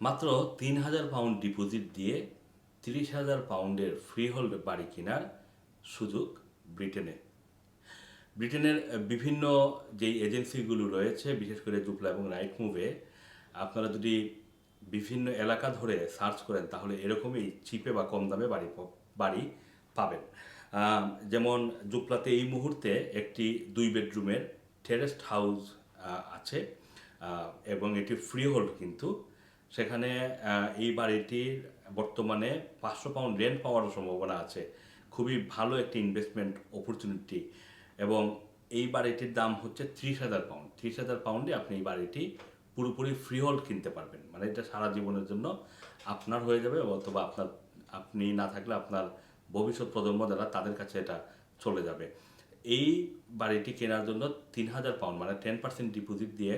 মাত্র তিন হাজার পাউন্ড ডিপোজিট দিয়ে তিরিশ হাজার পাউন্ডের ফ্রি হোল্ড বাড়ি কেনার সুযোগ ব্রিটেনে। ব্রিটেনের বিভিন্ন যেই এজেন্সিগুলো রয়েছে, বিশেষ করে জুপলা এবং রাইট মুভে আপনারা যদি বিভিন্ন এলাকা ধরে সার্চ করেন, তাহলে এরকমই চিপে বা কম দামে বাড়ি বাড়ি পাবেন। যেমন জুপলাতে এই মুহূর্তে একটি দুই বেডরুমের টেরেস্ট হাউস আছে এবং এটি ফ্রি হোল্ড কিন্তু সেখানে এই বাড়িটির বর্তমানে পাঁচশো পাউন্ড রেন্ট পাওয়ার সম্ভাবনা আছে। খুবই ভালো একটি ইনভেস্টমেন্ট অপরচুনিটি এবং এই বাড়িটির দাম হচ্ছে ত্রিশ হাজার পাউন্ড। ত্রিশ হাজার পাউন্ডে আপনি এই বাড়িটি পুরোপুরি ফ্রি হোল্ড কিনতে পারবেন। মানে এটা সারা জীবনের জন্য আপনার হয়ে যাবে অথবা আপনার, আপনি না থাকলে আপনার ভবিষ্যৎ প্রজন্ম যারা, তাদের কাছে এটা চলে যাবে। এই বাড়িটি কেনার জন্য তিন হাজার পাউন্ড মানে টেন পার্সেন্ট ডিপোজিট দিয়ে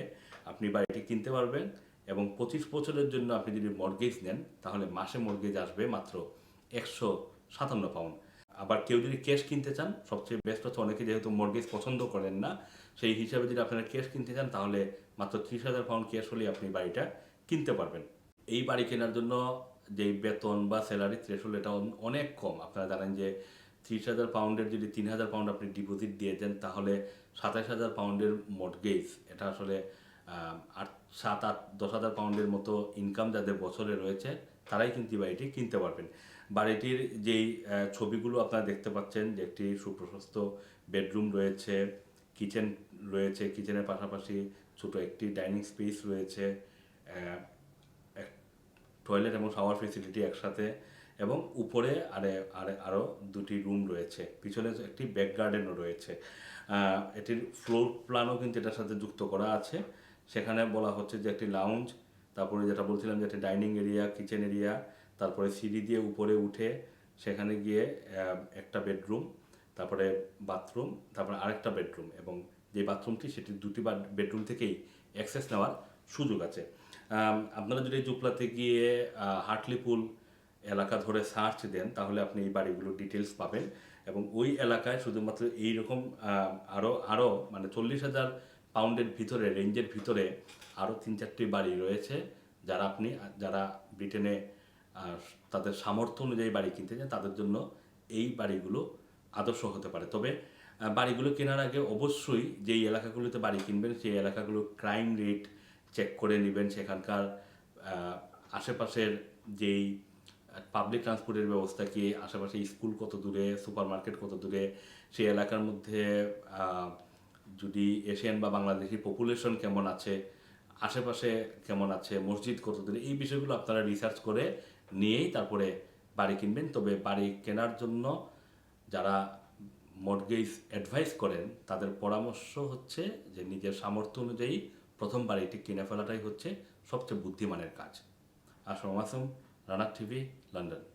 আপনি বাড়িটি কিনতে পারবেন। এবং পঁচিশ বছরের জন্য আপনি যদি মর্গেজ নেন, তাহলে মাসে মর্গেজ আসবে মাত্র একশো সাতান্ন পাউন্ড আবার কেউ যদি ক্যাশ কিনতে চান, সবচেয়ে বেস্ট হচ্ছে অনেকে যেহেতু মর্গেজ পছন্দ করেন না, সেই হিসাবে যদি আপনারা ক্যাশ কিনতে চান, তাহলে মাত্র ত্রিশ হাজার পাউন্ড ক্যাশ হলেই আপনি বাড়িটা কিনতে পারবেন। এই বাড়ি কেনার জন্য যেই বেতন বা স্যালারি থ্রেশহোল্ড এটা অনেক কম। আপনারা জানেন যে ত্রিশ হাজার পাউন্ডের যদি তিন হাজার পাউন্ড আপনি ডিপোজিট দিয়ে দেন, তাহলে সাতাশ হাজার পাউন্ডের মর্গেজ এটা আসলে আট সাত আট, দশ হাজার পাউন্ডের মতো ইনকাম যাদের বছরে রয়েছে, তারাই কিন্তু বাড়িটি কিনতে পারবেন। বাড়িটির যেই ছবিগুলো আপনারা দেখতে পাচ্ছেন যে একটি সুপ্রশস্ত বেডরুম রয়েছে কিচেন রয়েছে কিচেনের পাশাপাশি ছোট একটি ডাইনিং স্পেস রয়েছে টয়লেট এবং শাওয়ার ফেসিলিটি একসাথে এবং উপরে আরে আরে আরও দুটি রুম রয়েছে। পিছনে একটি ব্যাক গার্ডেনও রয়েছে। এটির ফ্লোর প্ল্যানও কিন্তু এটার সাথে যুক্ত করা আছে। সেখানে বলা হচ্ছে যে একটি লাউঞ্জ তারপরে যেটা বলছিলাম যে একটি ডাইনিং এরিয়া কিচেন এরিয়া তারপরে সিঁড়ি দিয়ে উপরে উঠে সেখানে গিয়ে একটা বেডরুম তারপরে বাথরুম তারপরে আরেকটা বেডরুম এবং যে বাথরুমটি সেটি দুটি বেডরুম থেকেই অ্যাক্সেস নেওয়ার সুযোগ আছে। আপনারা যদি জুপলাতে গিয়ে হাটলিপুল এলাকা ধরে সার্চ দেন, তাহলে আপনি এই বাড়িগুলোর ডিটেলস পাবেন এবং ওই এলাকায় শুধুমাত্র এইরকম আরও আরও মানে চল্লিশ হাজার পাউন্ডের ভিতরে রেঞ্জের ভিতরে আরও তিন চারটি বাড়ি রয়েছে। যারা আপনি, যারা ব্রিটেনে তাদের সামর্থ্য অনুযায়ী বাড়ি কিনতে চান, তাদের জন্য এই বাড়িগুলো আদর্শ হতে পারে। তবে বাড়িগুলো কেনার আগে অবশ্যই যেই এলাকাগুলোতে বাড়ি কিনবেন, সেই এলাকাগুলো ক্রাইম রেট চেক করে নেবেন। সেখানকার আশেপাশের যেই পাবলিক ট্রান্সপোর্টের ব্যবস্থা কি, আশেপাশে স্কুল কত দূরে সুপার মার্কেট কত দূরে, সেই এলাকার মধ্যে যদি এশিয়ান বা বাংলাদেশি পপুলেশন কেমন আছে, আশেপাশে কেমন আছে, মসজিদ কত দূরে এই বিষয়গুলো আপনারা রিসার্চ করে নিয়েই তারপরে বাড়ি কিনবেন। তবে বাড়ি কেনার জন্য যারা মর্গেজ অ্যাডভাইস করেন, তাদের পরামর্শ হচ্ছে যে নিজের সামর্থ্য অনুযায়ী প্রথম বাড়িটি কিনে ফেলাটাই হচ্ছে সবচেয়ে বুদ্ধিমানের কাজ। আসম মাসুম রানার টিভি, লন্ডন।